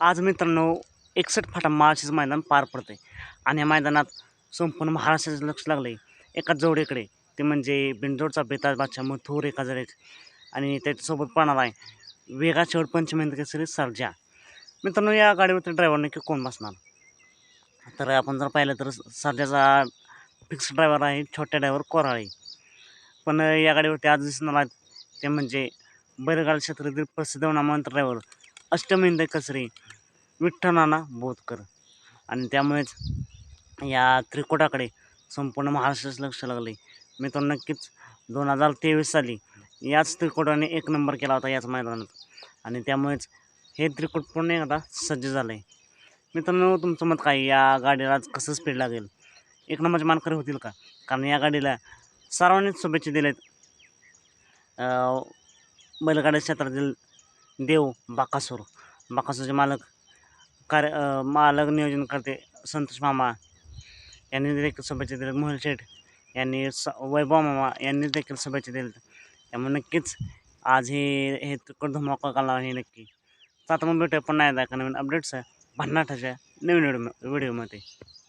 आज मित्रांनो एकसष्ट फाटा माळशीचं मैदान पार पडतंय. आणि या मैदानात संपूर्ण महाराष्ट्राचं लक्ष लागलं आहे एका जोडीकडे ते म्हणजे बिंदोडचा बेताज बादशाह मथुर एका जडे आणि त्याच्यासोबत पाहणार आहे वेगा शेवट पंचमेंद्र केसरी सर्जा. मित्रांनो या गाडीवरती ड्रायव्हर नक्की कोण बसणार? तर आपण जर पाहिलं तर सर्जाचा फिक्स ड्रायव्हर आहे छोट्या ड्रायव्हर कोराळे. पण या गाडीवरती आज दिसणार आहेत ते म्हणजे बैलगाड क्षेत्रातील प्रसिद्ध नामवंत ड्रायव्हर अष्टमेंद कसरी. विठ्ठनाना बोधकर आणि त्यामुळेच या त्रिकोटाकडे संपूर्ण महाराष्ट्राचं लक्ष लागले मी तो नक्कीच दोन हजार तेवीस साली याच त्रिकोटाने एक नंबर केला होता याच मैदानात. आणि त्यामुळेच हे त्रिकोट पुन्हा एकदा सज्ज झालं आहे मित्रांनो तुमचं मत काय? या गाडीला आज कसं स्पीड लागेल? एक नंबरचे मानकरी होतील का? कारण या गाडीला सर्वांनीच शुभेच्छा दिल्या आहेत बैलगाड्या क्षेत्रातील देव बाकासूर. बाकासूरचे मालक कार्य मालक नियोजन करते. संतोष मामा यांनी देखील शुभेच्छा दिल्या मोहन शेठ यांनी स वैभव मामा यांनी देखील शुभेच्छा दिल्या त्यामुळे नक्कीच आज हे हे तुकड धमाका काढणार हे नक्की. तर आता मग भेटूया पुन्हा एकदा एका नवीन अपडेट्स आहे भन्नाटाच्या नवीन व्हिडिओ व्हिडिओमध्ये